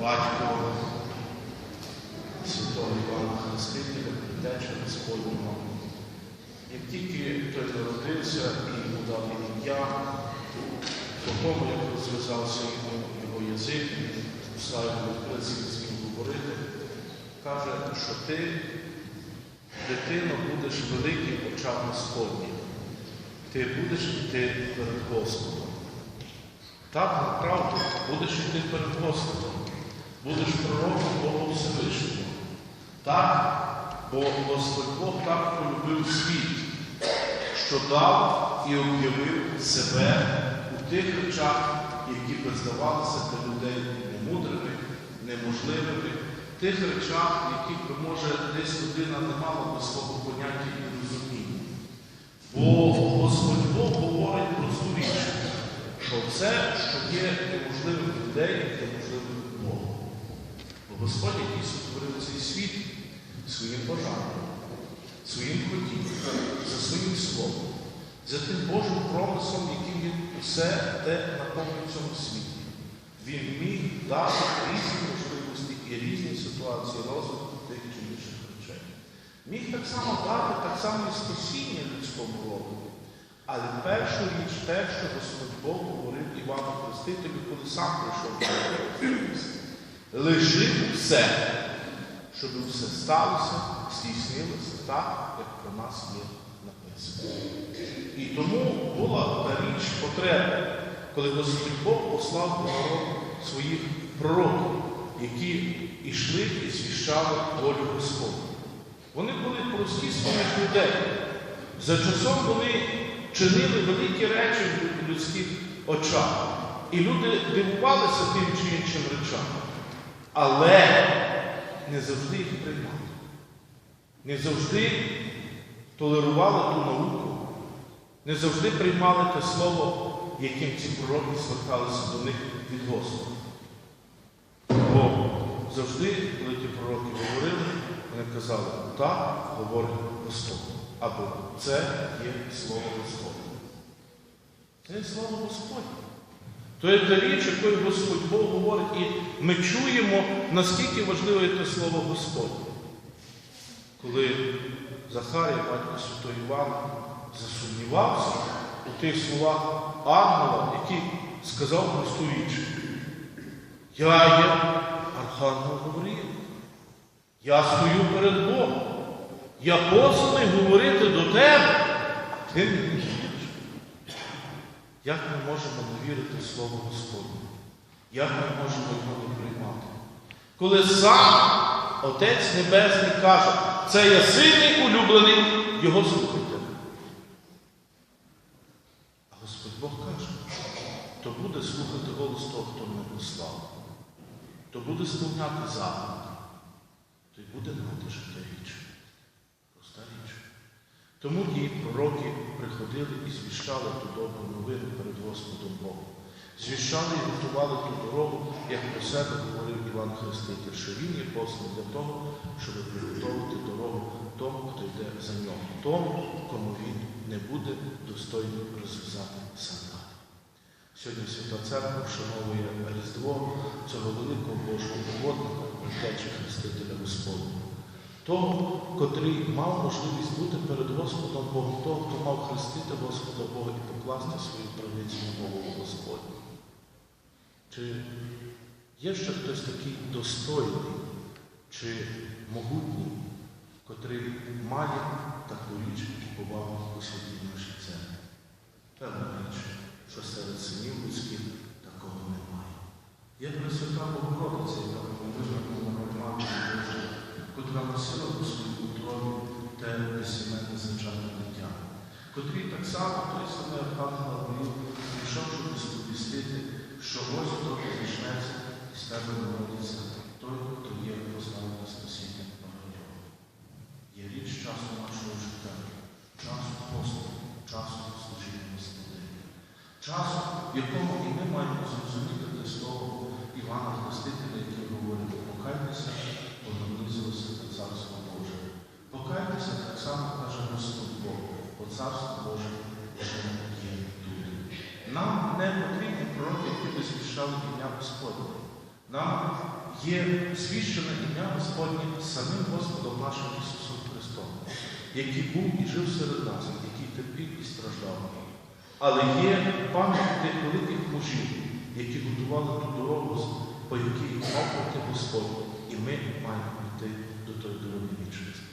батько святого Івана Хрестителя, предтеча Господнього. Як тільки той народився і йому дали ім'я, по тому, як розв'язався йому його язик, йому відкритися з ним говорити, каже, що ти, дитино, будеш великий в очах Господніх. Ти будеш йти перед Господом. Так, направду, будеш йти перед Господом. Будеш пророком Бога Всевишнього. Так, бо Господь Бог так полюбив світ, що дав і об'явив себе у тих речах, які би здавалися для людей немудрими, неможливими, тих речах, яких би, може, десь людина не мала би свого поняття і розуміння. Бо Господь Бог говорить про цю річ, що все, що є неможливим людей, є можливим Богом. Бо Господь, який сотворив цей світ своїм бажанням, своїм хотінням, за своїм словом, за тим Божим промислом, яким він усе те наповнює в цьому світі. Він міг дати різні можливості і різні ситуації розвитку тих чи інших речей. Міг так само дати так само і спасіння людському роду. Але першу річ, те, що Господь Бог говорив Івану Хрестителю, коли сам прийшов до нього. Лишив все, щоб все сталося, здійснилося так, як про нас є написано. І тому була та річ потреба, коли Господь Бог послав до народу своїх пророків, які йшли і звіщали волю Господу. Вони були прості з людей. За часом вони чинили великі речі в людських очах. І люди дивувалися тим чи. Але не завжди їх приймали. Не завжди толерували ту науку, не завжди приймали те слово, яким ці пророки зверталися до них від Господа. Бо завжди, коли ті пророки говорили, вони казали, так говорить Господь. Або це є слово Господне. Це є слово Господнє. То є та річ, якою Господь Бог говорить, і ми чуємо, наскільки важливе те слово Господнє. Коли Захарій, батько Святого Івана, засумнівався у тих словах ангела, який сказав просту річ. Я є Архангел Гавриїл. Я стою перед Богом. Я посланий говорити до тебе. Ти не віриш. Як ми можемо не вірити в Слово Господнє? Як ми можемо його не приймати? Коли сам Отець Небесний каже, це є сильний улюблений, його слухайте. А Господь Бог каже, то буде слухати голос того, хто мене послав, то буде сповняти заповіді, то й буде мати життя вічне. Проста річ. Тому ті пророки приходили і звіщали ту добру новину перед Господом Богом. Звіщали і готували ту дорогу, як про себе говорив Іван Хреститель, що він є посланий для того, щоб приготувати дорогу тому, хто йде за нього, тому, кому він не буде достойним розв'язати сандалі. Сьогодні Свята Церква вшановує Різдво цього великого Божого проводника, предтечі Хрестителя Господнього. Того, котрий мав можливість бути перед Господом Богом, того, хто мав хрестити Господа Бога і покласти свою правицю на Господню. Чи є ще хтось такий достойний чи могутній, котрий має таку річ і повагу у святій нашій церкві? Певна річ, що серед синів людських такого немає. Є Пресвята Богородиця, яка повинна котра носила у своїй утробі те несіменне звичайне дитя, котрий так само той самий Архангел Гавриїл прийшов, щоб сповістити, що ось хто зійшнеться і з тебе народиться той, хто є посланий спасіння багатьох. Є річ часу нашого життя, часу посту, часу служіння Господині, часу, в якому і ми маємо зрозуміти те слово Івана Хрестителя, який говорить, покайтеся, бо наблизилося до Царства Боже. Покайтеся так само, каже Господь Бог, бо Царство Боже вже є тут. Нам не потрібні пророки, які би звіщали ім'я Господнє. Нам є звіщене ім'я Господнє самим Господом нашим Ісусом Христом, який був і жив серед нас, який терпів і страждав. Але є пам'ять тих великих мужів, які готували ту дорогу, по якій пройти Господь, і ми маємо йти до тої дороги вічності.